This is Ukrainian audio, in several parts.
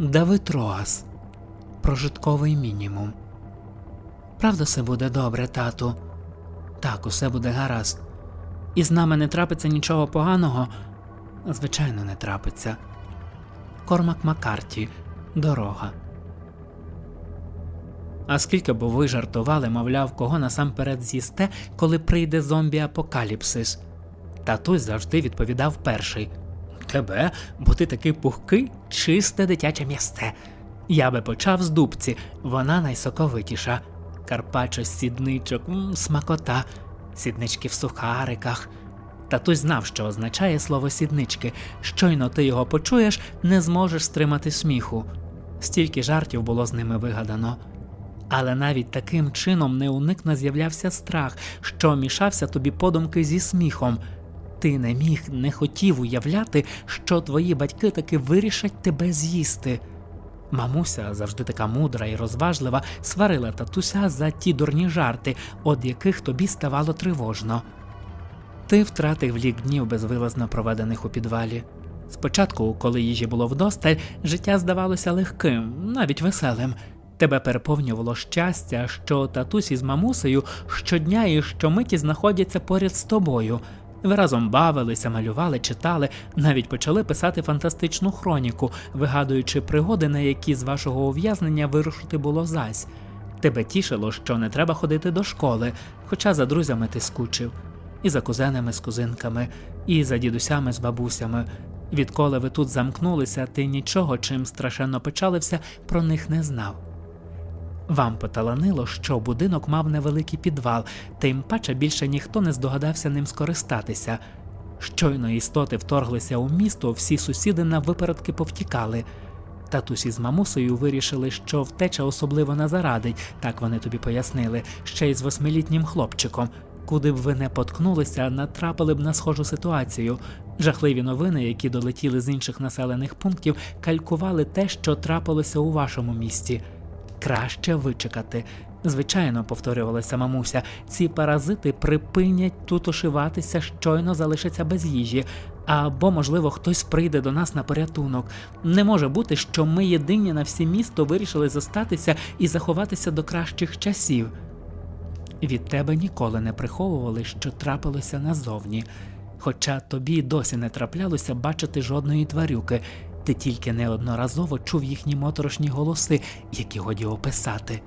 Давид Роас. Прожитковий мінімум. Правда, все буде добре, тату. Так, усе буде гаразд. І з нами не трапиться нічого поганого. Звичайно, не трапиться. Кормак Маккарті. Дорога. А скільки б ви жартували, мовляв, кого насамперед з'їсте, коли прийде зомбі-апокаліпсис? Татусь завжди відповідав перший Тебе, бо ти такий пухкий, чисте дитяче м'ясте. Я би почав з дубці, вона найсоковитіша. Карпачо сідничок, смакота, сіднички в сухариках. Татусь знав, що означає слово сіднички. Щойно ти його почуєш, не зможеш стримати сміху. Стільки жартів було з ними вигадано. Але навіть таким чином неуникно з'являвся страх, що мішався тобі подумки зі сміхом. Ти не міг, не хотів уявляти, що твої батьки таки вирішать тебе з'їсти. Мамуся, завжди така мудра і розважлива, сварила татуся за ті дурні жарти, від яких тобі ставало тривожно. Ти втратив лік днів безвилазно проведених у підвалі. Спочатку, коли їжі було вдосталь, життя здавалося легким, навіть веселим. Тебе переповнювало щастя, що татусь із мамусею щодня і щомиті знаходяться поряд з тобою. Ви разом бавилися, малювали, читали, навіть почали писати фантастичну хроніку, вигадуючи пригоди, на які з вашого ув'язнення вирушити було зась. Тебе тішило, що не треба ходити до школи, хоча за друзями ти скучив, і за кузенами з кузинками, і за дідусями з бабусями. Відколи ви тут замкнулися, ти нічого, чим страшенно печалився, про них не знав. Вам поталанило, що будинок мав невеликий підвал, тим паче більше ніхто не здогадався ним скористатися. Щойно істоти вторглися у місто, всі сусіди на випередки повтікали. Татусі з мамусею вирішили, що втеча особливо не зарадить, так вони тобі пояснили, ще й з восьмилітнім хлопчиком. Куди б ви не поткнулися, натрапили б на схожу ситуацію. Жахливі новини, які долетіли з інших населених пунктів, калькували те, що трапилося у вашому місті. Краще вичекати. Звичайно, повторювалася мамуся, ці паразити припинять тут ошиватися, щойно залишаться без їжі. Або, можливо, хтось прийде до нас на порятунок. Не може бути, що ми єдині на всі місто вирішили зостатися і заховатися до кращих часів. Від тебе ніколи не приховували, що трапилося назовні. Хоча тобі досі не траплялося бачити жодної тварюки, ти тільки неодноразово чув їхні моторошні голоси, які годі описати.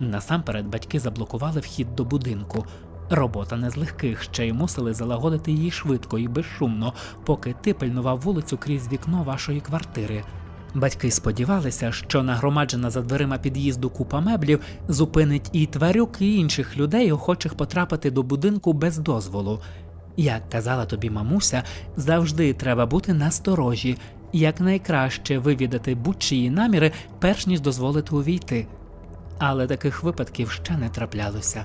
Насамперед батьки заблокували вхід до будинку. Робота не з легких, ще й мусили залагодити її швидко і безшумно, поки ти пильнував вулицю крізь вікно вашої квартири. Батьки сподівалися, що нагромаджена за дверима під'їзду купа меблів зупинить і тварюк, і інших людей, охочих потрапити до будинку без дозволу. Як казала тобі мамуся, завжди треба бути насторожі, якнайкраще вивідати будь-чиї наміри, перш ніж дозволити увійти. Але таких випадків ще не траплялося.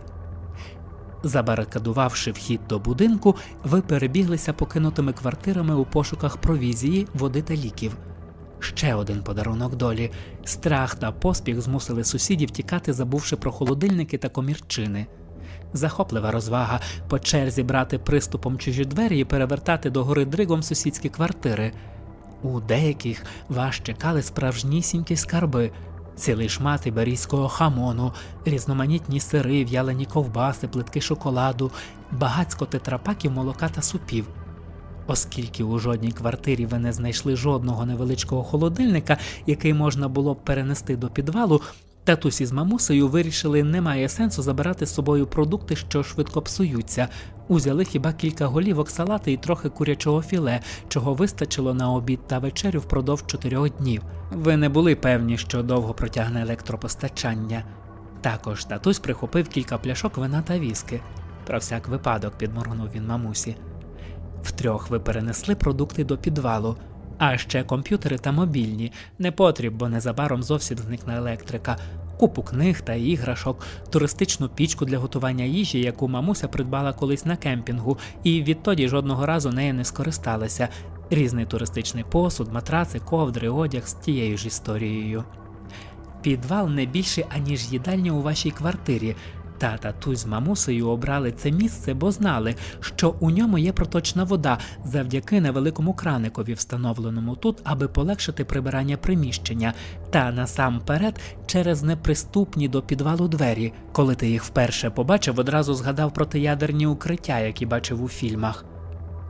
Забарикадувавши вхід до будинку, ви перебіглися покинутими квартирами у пошуках провізії, води та ліків. Ще один подарунок долі. Страх та поспіх змусили сусідів тікати, забувши про холодильники та комірчини. Захоплива розвага по черзі брати приступом чужі двері і перевертати догори дригом сусідські квартири. У деяких вас чекали справжнісінькі скарби, цілий шмат іберійського хамону, різноманітні сири, в'ялені ковбаси, плитки шоколаду, багацько тетрапаків молока та супів. Оскільки у жодній квартирі ви не знайшли жодного невеличкого холодильника, який можна було б перенести до підвалу, татусі з мамусею вирішили, немає сенсу забирати з собою продукти, що швидко псуються. Узяли хіба кілька голівок салати і трохи курячого філе, чого вистачило на обід та вечерю впродовж чотирьох днів. Ви не були певні, що довго протягне електропостачання. Також татусь прихопив кілька пляшок вина та віски. Про всяк випадок підморгнув він мамусі. Втрьох ви перенесли продукти до підвалу, а ще комп'ютери та мобільні. Не потріб, бо незабаром зовсім зникне електрика, купу книг та іграшок, туристичну пічку для готування їжі, яку мамуся придбала колись на кемпінгу, і відтоді жодного разу нею не скористалася. Різний туристичний посуд, матраци, ковдри, одяг з тією ж історією. Підвал не більший, аніж їдальня у вашій квартирі. Та татусь з мамусею обрали це місце, бо знали, що у ньому є проточна вода завдяки невеликому краникові, встановленому тут, аби полегшити прибирання приміщення, та насамперед через неприступні до підвалу двері. Коли ти їх вперше побачив, одразу згадав протиядерні укриття, які бачив у фільмах.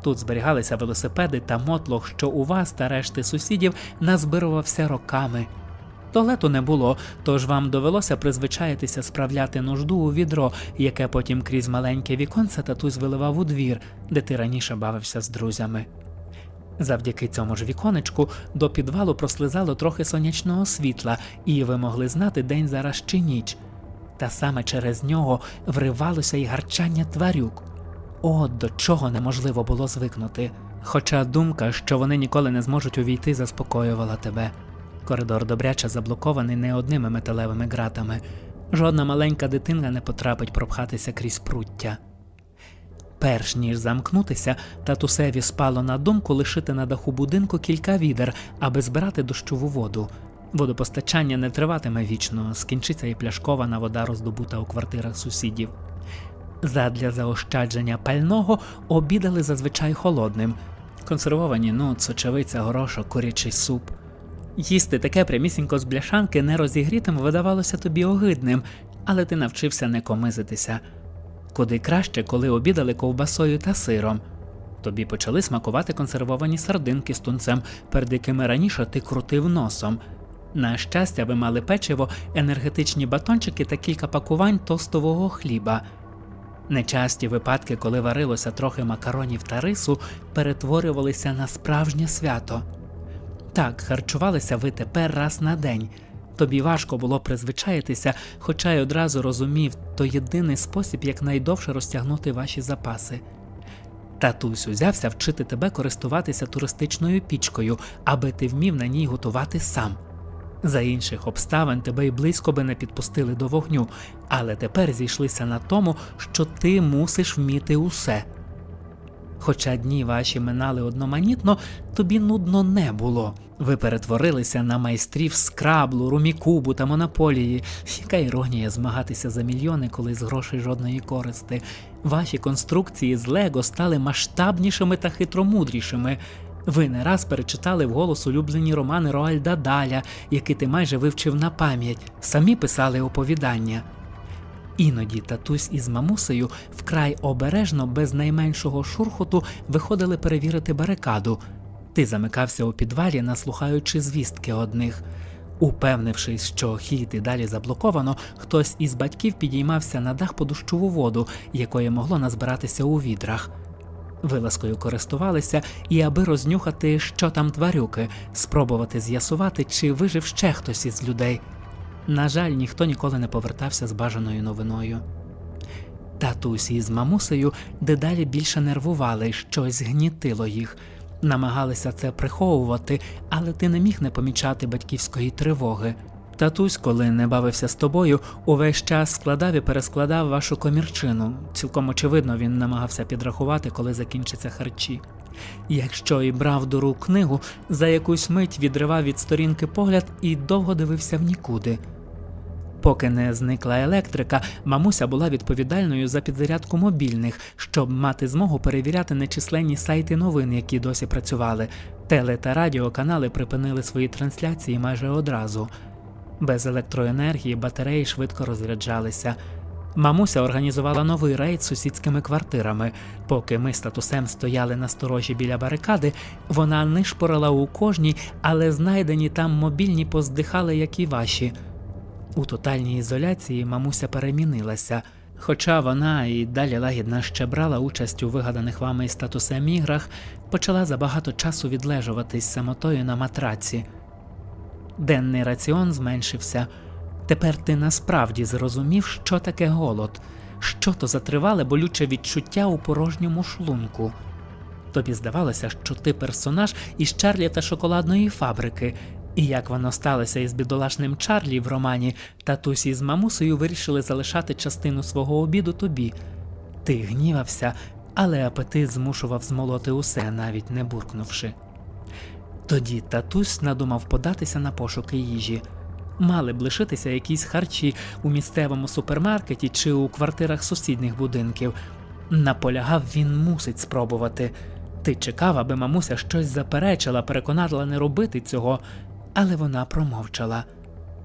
Тут зберігалися велосипеди та мотлох, що у вас та решти сусідів назбирувався роками. Туалету не було, тож вам довелося призвичаїтися справляти нужду у відро, яке потім крізь маленьке віконце татусь виливав у двір, де ти раніше бавився з друзями. Завдяки цьому ж віконечку до підвалу прослизало трохи сонячного світла, і ви могли знати день зараз чи ніч. Та саме через нього вривалося й гарчання тварюк. От до чого неможливо було звикнути. Хоча думка, що вони ніколи не зможуть увійти, заспокоювала тебе. Коридор добряче заблокований не одними металевими ґратами. Жодна маленька дитина не потрапить пропхатися крізь пруття. Перш ніж замкнутися, татусеві спало на думку лишити на даху будинку кілька відер, аби збирати дощову воду. Водопостачання не триватиме вічно, скінчиться і пляшкована вода, роздобута у квартирах сусідів. Задля заощадження пального обідали зазвичай холодним. Консервовані нут, сочевиця, горошок, курячий суп. Їсти таке прямісінько з бляшанки не розігрітим видавалося тобі огидним, але ти навчився не комизитися. Куди краще, коли обідали ковбасою та сиром. Тобі почали смакувати консервовані сардинки з тунцем, перед якими раніше ти крутив носом. На щастя, ви мали печиво, енергетичні батончики та кілька пакувань тостового хліба. Нечасті випадки, коли варилося трохи макаронів та рису, перетворювалися на справжнє свято. Так, харчувалися ви тепер раз на день. Тобі важко було призвичаїтися, хоча й одразу розумів, то єдиний спосіб якнайдовше розтягнути ваші запаси. Татусь узявся вчити тебе користуватися туристичною пічкою, аби ти вмів на ній готувати сам. За інших обставин тебе й близько би не підпустили до вогню, але тепер зійшлися на тому, що ти мусиш вміти усе. Хоча дні ваші минали одноманітно, тобі нудно не було. Ви перетворилися на майстрів скраблу, румікубу та монополії. Яка іронія змагатися за мільйони, коли з грошей жодної користи. Ваші конструкції з Лего стали масштабнішими та хитромудрішими. Ви не раз перечитали вголос улюблені романи Роальда Даля, які ти майже вивчив на пам'ять, самі писали оповідання. Іноді татусь із мамусею вкрай обережно, без найменшого шурхоту, виходили перевірити барикаду. Ти замикався у підвалі, наслухаючи звістки одних. Упевнившись, що хід і далі заблоковано, хтось із батьків підіймався на дах по дощову воду, якої могло назбиратися у відрах. Вилазкою користувалися, і аби рознюхати, що там тварюки, спробувати з'ясувати, чи вижив ще хтось із людей. На жаль, ніхто ніколи не повертався з бажаною новиною. Татусь із мамусею дедалі більше нервували, щось гнітило їх, намагалися це приховувати, але ти не міг не помічати батьківської тривоги. Татусь, коли не бавився з тобою, увесь час складав і перескладав вашу комірчину. Цілком очевидно, він намагався підрахувати, коли закінчаться харчі. Якщо і брав до рук книгу, за якусь мить відривав від сторінки погляд і довго дивився в нікуди. Поки не зникла електрика, мамуся була відповідальною за підзарядку мобільних, щоб мати змогу перевіряти нечисленні сайти новин, які досі працювали. Теле та радіоканали припинили свої трансляції майже одразу. Без електроенергії батареї швидко розряджалися. Мамуся організувала новий рейд сусідськими квартирами. Поки ми з татусем стояли на сторожі біля барикади, вона нишпорила у кожній, але знайдені там мобільні поздихали, як і ваші. У тотальній ізоляції мамуся перемінилася, хоча вона і далі лагідно ще брала участь у вигаданих вами статусем іграх, почала за багато часу відлежуватись самотою на матраці. Денний раціон зменшився. Тепер ти насправді зрозумів, що таке голод, що то за тривале болюче відчуття у порожньому шлунку. Тобі здавалося, що ти персонаж із Чарлі та шоколадної фабрики, і як воно сталося із бідолашним Чарлі в романі, татусі з мамусею вирішили залишати частину свого обіду тобі. Ти гнівався, але апетит змушував змолоти усе, навіть не буркнувши. Тоді татусь надумав податися на пошуки їжі. Мали б лишитися якісь харчі у місцевому супермаркеті чи у квартирах сусідніх будинків. Наполягав він мусить спробувати. Ти чекав, аби мамуся щось заперечила, переконала не робити цього, але вона промовчала.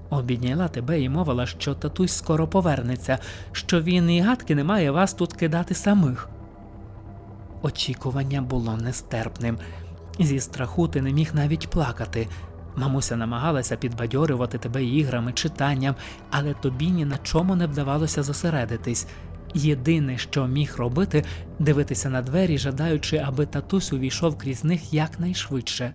Обідняла тебе і мовила, що татусь скоро повернеться, що він і гадки не має вас тут кидати самих. Очікування було нестерпним. Зі страху ти не міг навіть плакати. Мамуся намагалася підбадьорювати тебе іграми, читанням, але тобі ні на чому не вдавалося зосередитись. Єдине, що міг робити, дивитися на двері, жадаючи, аби татусь увійшов крізь них якнайшвидше.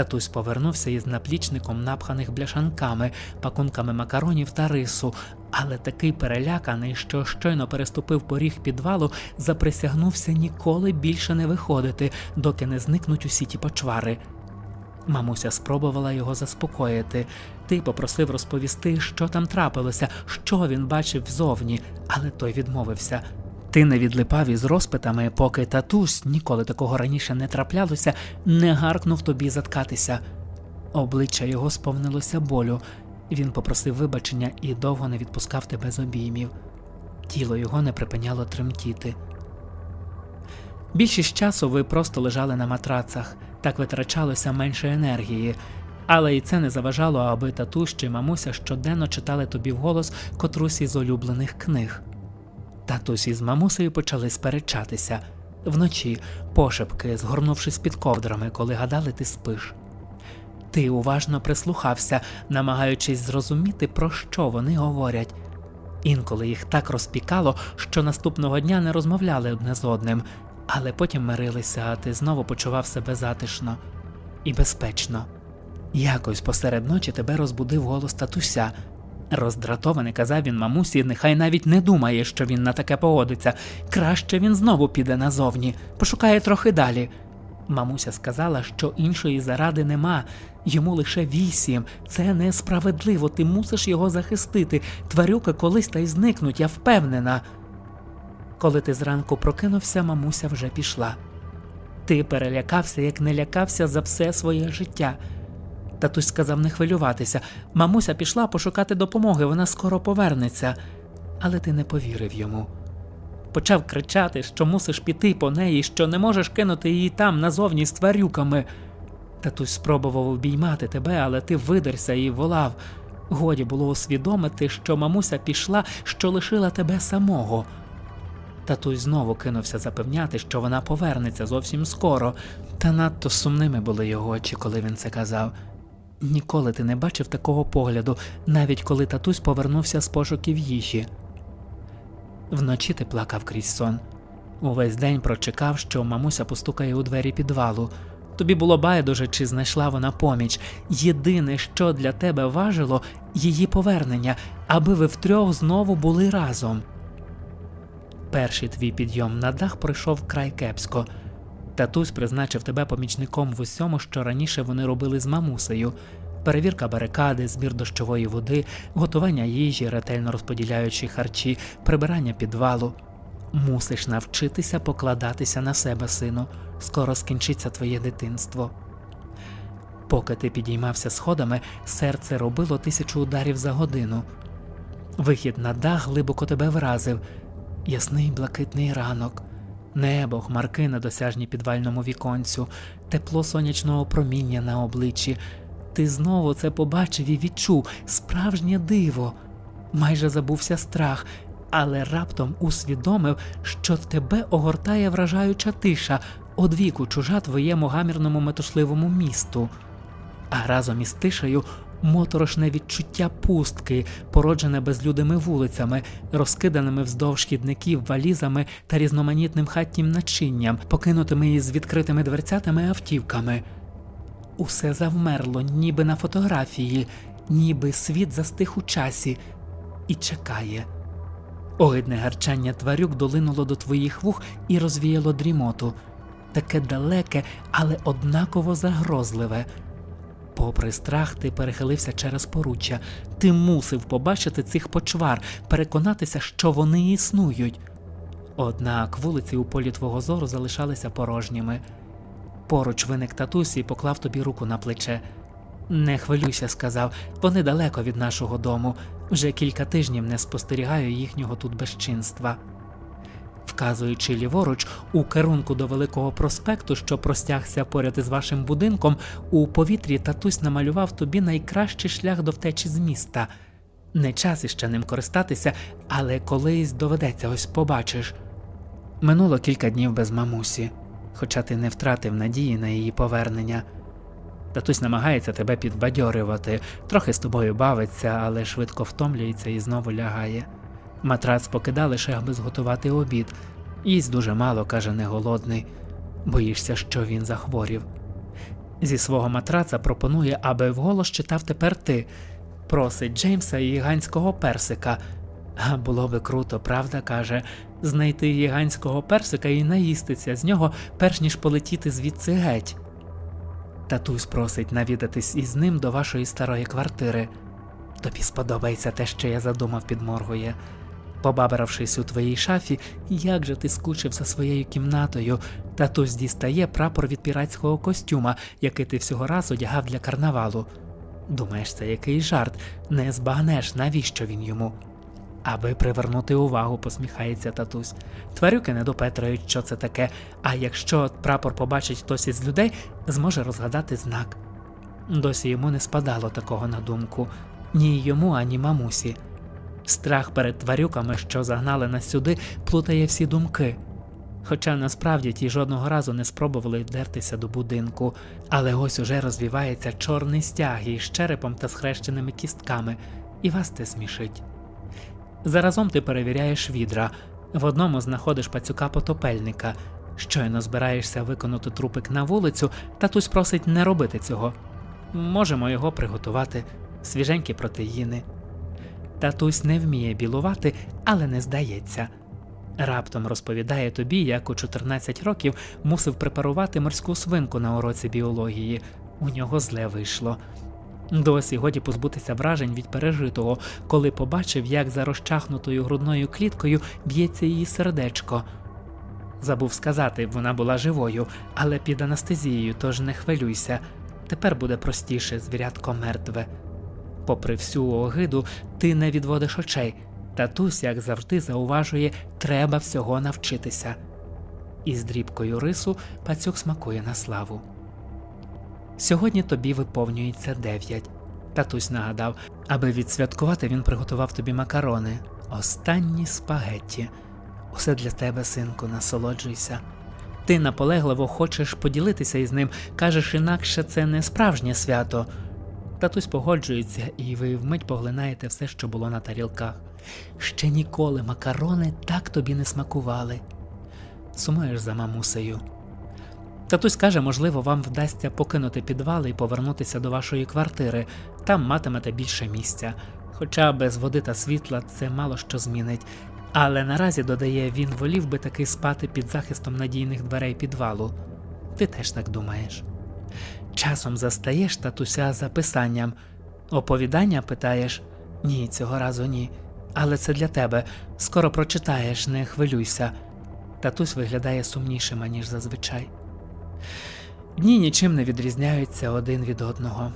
Татусь повернувся із наплічником, напханих бляшанками, пакунками макаронів та рису, але такий переляканий, що щойно переступив поріг підвалу, заприсягнувся ніколи більше не виходити, доки не зникнуть усі ті почвари. Мамуся спробувала його заспокоїти. Ти попросив розповісти, що там трапилося, що він бачив ззовні, але той відмовився. Ти не відлипав із розпитами, поки татусь, ніколи такого раніше не траплялося, не гаркнув тобі заткатися. Обличчя його сповнилося болю. Він попросив вибачення і довго не відпускав тебе з обіймів. Тіло його не припиняло тремтіти. Більшість часу ви просто лежали на матрацах, так витрачалося менше енергії, але і це не заважало, аби татусь чи мамуся щоденно читали тобі вголос котрусь із улюблених книг. Татусь із мамусею почали сперечатися вночі, пошепки, згорнувшись під ковдрами, коли гадали, ти спиш. Ти уважно прислухався, намагаючись зрозуміти, про що вони говорять. Інколи їх так розпікало, що наступного дня не розмовляли одне з одним, але потім мирилися, а ти знову почував себе затишно і безпечно. Якось посеред ночі тебе розбудив голос татуся. Роздратований казав він мамусі, нехай навіть не думає, що він на таке погодиться. Краще він знову піде назовні, пошукає трохи далі. Мамуся сказала, що іншої заради нема, йому лише вісім. Це несправедливо, ти мусиш його захистити. Тварюка колись та й зникнуть, я впевнена. Коли ти зранку прокинувся, мамуся вже пішла. Ти перелякався, як не лякався за все своє життя. Татусь сказав не хвилюватися. Мамуся пішла пошукати допомоги, вона скоро повернеться. Але ти не повірив йому. Почав кричати, що мусиш піти по неї, що не можеш кинути її там назовні з тварюками. Татусь спробував обіймати тебе, але ти видерся і волав. Годі було усвідомити, що мамуся пішла, що лишила тебе самого. Татусь знову кинувся запевняти, що вона повернеться зовсім скоро, та надто сумними були його очі, коли він це казав. Ніколи ти не бачив такого погляду, навіть коли татусь повернувся з пошуків їжі. Вночі ти плакав крізь сон. Увесь день прочекав, що мамуся постукає у двері підвалу. Тобі було байдуже, чи знайшла вона поміч. Єдине, що для тебе важило, її повернення, аби ви втрьох знову були разом. Перший твій підйом на дах пройшов край кепсько. Татусь призначив тебе помічником в усьому, що раніше вони робили з мамусею. Перевірка барикади, збір дощової води, готування їжі, ретельно розподіляючи харчі, прибирання підвалу. Мусиш навчитися покладатися на себе, сину. Скоро скінчиться твоє дитинство. Поки ти підіймався сходами, серце робило тисячу ударів за годину. Вихід на дах глибоко тебе вразив. Ясний блакитний ранок, небо, хмарки на досяжні підвальному віконцю, тепло сонячного проміння на обличчі. Ти знову це побачив і відчув справжнє диво. Майже забувся страх, але раптом усвідомив, що тебе огортає вражаюча тиша, одвіку чужа твоєму гамірному метушливому місту. А разом із тишею моторошне відчуття пустки, породжене безлюдними вулицями, розкиданими вздовж хідників валізами та різноманітним хатнім начинням, покинутими із відкритими дверцятами автівками. Усе завмерло, ніби на фотографії, ніби світ застиг у часі і чекає. Огидне гарчання тварюк долинуло до твоїх вух і розвіяло дрімоту, таке далеке, але однаково загрозливе. Попри страх, ти перехилився через поруччя. Ти мусив побачити цих почвар, переконатися, що вони існують. Однак вулиці у полі твого зору залишалися порожніми. Поруч виник татусь і поклав тобі руку на плече. Не хвилюйся, сказав, вони далеко від нашого дому. Вже кілька тижнів не спостерігаю їхнього тут безчинства. Вказуючи ліворуч у керунку до великого проспекту, що простягся поряд із вашим будинком, у повітрі татусь намалював тобі найкращий шлях до втечі з міста. Не час іще ним користатися, але колись доведеться, ось побачиш. Минуло кілька днів без мамусі, хоча ти не втратив надії на її повернення. Татусь намагається тебе підбадьорювати, трохи з тобою бавиться, але швидко втомлюється і знову лягає. Матрац покида лише аби зготувати обід. Їсть дуже мало, каже, не голодний. Боїшся, що він захворів. Зі свого матраца пропонує, аби вголос читав тепер ти. Просить Джеймса і гігантського персика. А було би круто, правда, каже, знайти гігантського персика і наїстися з нього, перш ніж полетіти звідси геть. Татусь просить навідатись із ним до вашої старої квартири. Тобі сподобається те, що я задумав, підморгує. Побабравшись у твоїй шафі, як же ти скучив за своєю кімнатою, татусь дістає прапор від піратського костюма, який ти всього раз одягав для карнавалу. Думаєш, це який жарт, не збагнеш, навіщо він йому. Аби привернути увагу, посміхається татусь. Тварюки не допетрають, що це таке, а якщо прапор побачить хтось із людей, зможе розгадати знак. Досі йому не спадало такого на думку ні йому, ані мамусі. Страх перед тварюками, що загнали нас сюди, плутає всі думки. Хоча насправді ті жодного разу не спробували вдертися до будинку, але ось уже розвівається чорний стяг із черепом та схрещеними кістками, і вас це смішить. Заразом ти перевіряєш відра, в одному знаходиш пацюка потопельника. Щойно збираєшся виконати трупик на вулицю, татусь просить не робити цього. Можемо його приготувати, свіженькі протеїни. Татусь не вміє білувати, але не здається. Раптом розповідає тобі, як у 14 років мусив препарувати морську свинку на уроці біології. У нього зле вийшло. Досі годі позбутися вражень від пережитого, коли побачив, як за розчахнутою грудною кліткою б'ється її сердечко. Забув сказати, вона була живою, але під анестезією, тож не хвилюйся. Тепер буде простіше, звірятко мертве. Попри всю огиду, ти не відводиш очей. Татусь, як завжди, зауважує, треба всього навчитися. Із дрібкою рису пацюк смакує на славу. Сьогодні тобі виповнюється дев'ять. Татусь нагадав, аби відсвяткувати, він приготував тобі макарони. Останні спагетті. Усе для тебе, синку, насолоджуйся. Ти наполегливо хочеш поділитися із ним, кажеш, інакше це не справжнє свято. Татусь погоджується, і ви вмить поглинаєте все, що було на тарілках. Ще ніколи макарони так тобі не смакували. Сумуєш за мамусею. Татусь каже, можливо, вам вдасться покинути підвали і повернутися до вашої квартири, там матимете більше місця. Хоча без води та світла це мало що змінить. Але наразі, додає, він волів би таки спати під захистом надійних дверей підвалу. Ти теж так думаєш. Часом застаєш татуся за писанням. Оповідання питаєш? Ні, цього разу ні. Але це для тебе. Скоро прочитаєш, не хвилюйся. Татусь виглядає сумнішим, аніж зазвичай. Дні нічим не відрізняються один від одного.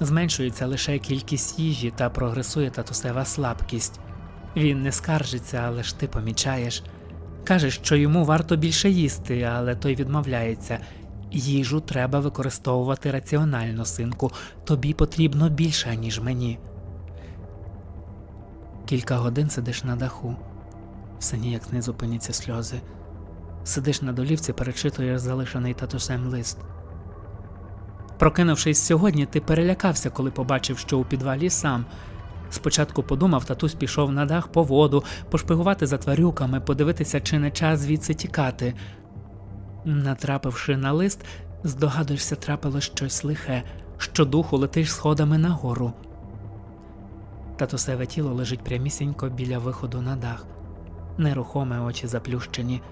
Зменшується лише кількість їжі та прогресує татусева слабкість. Він не скаржиться, але ж ти помічаєш. Каже, що йому варто більше їсти, але той відмовляється. Їжу треба використовувати раціонально, синку. Тобі потрібно більше, ніж мені. Кілька годин сидиш на даху, все ніяк не зупиняться сльози. Сидиш на долівці, перечитуєш залишений татусем лист. Прокинувшись сьогодні, ти перелякався, коли побачив, що у підвалі сам. Спочатку подумав, татусь пішов на дах по воду, пошпигувати за тварюками, подивитися, чи не час звідси тікати. Натрапивши на лист, здогадуєшся, трапилось щось лихе, що духу летиш сходами нагору. Татусеве тіло лежить прямісінько біля виходу на дах. Нерухоме очі заплющені.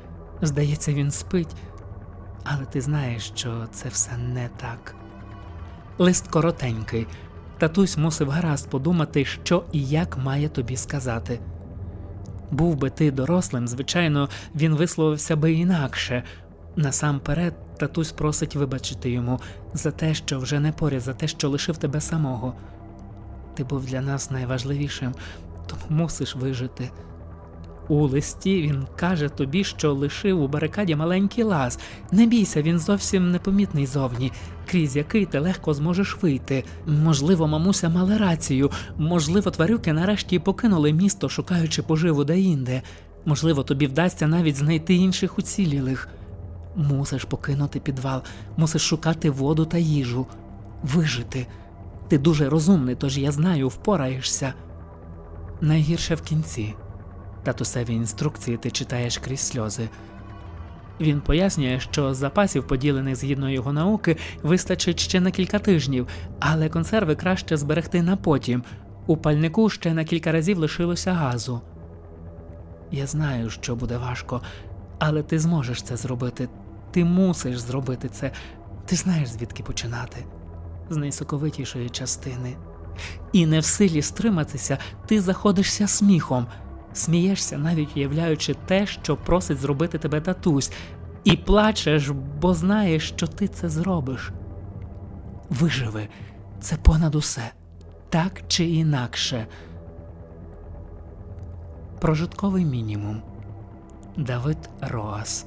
Здається, він спить, але ти знаєш, що це все не так. Лист коротенький. Татусь мусив гаразд подумати, що і як має тобі сказати. Був би ти дорослим, звичайно, він висловився би інакше. Насамперед, татусь просить вибачити йому за те, що вже не поряд, за те, що лишив тебе самого. Ти був для нас найважливішим, тому мусиш вижити. У листі він каже тобі, що лишив у барикаді маленький лаз. Не бійся, він зовсім непомітний зовні, крізь який ти легко зможеш вийти. Можливо, мамуся мала рацію, можливо, тварюки нарешті покинули місто, шукаючи поживу деінде. Можливо, тобі вдасться навіть знайти інших уцілілих. Мусиш покинути підвал, мусиш шукати воду та їжу, вижити. Ти дуже розумний, тож я знаю, впораєшся. Найгірше в кінці. Татусеві інструкції ти читаєш крізь сльози. Він пояснює, що запасів, поділених згідно його науки, вистачить ще на кілька тижнів, але консерви краще зберегти на потім. У пальнику ще на кілька разів лишилося газу. Я знаю, що буде важко, але ти зможеш це зробити. Ти мусиш зробити це. Ти знаєш, звідки починати з найсоковитішої частини. І не в силі стриматися, ти заходишся сміхом, смієшся, навіть уявляючи те, що просить зробити тебе татусь, і плачеш, бо знаєш, що ти це зробиш. Виживи це понад усе, так чи інакше. Прожитковий мінімум. Давид Роас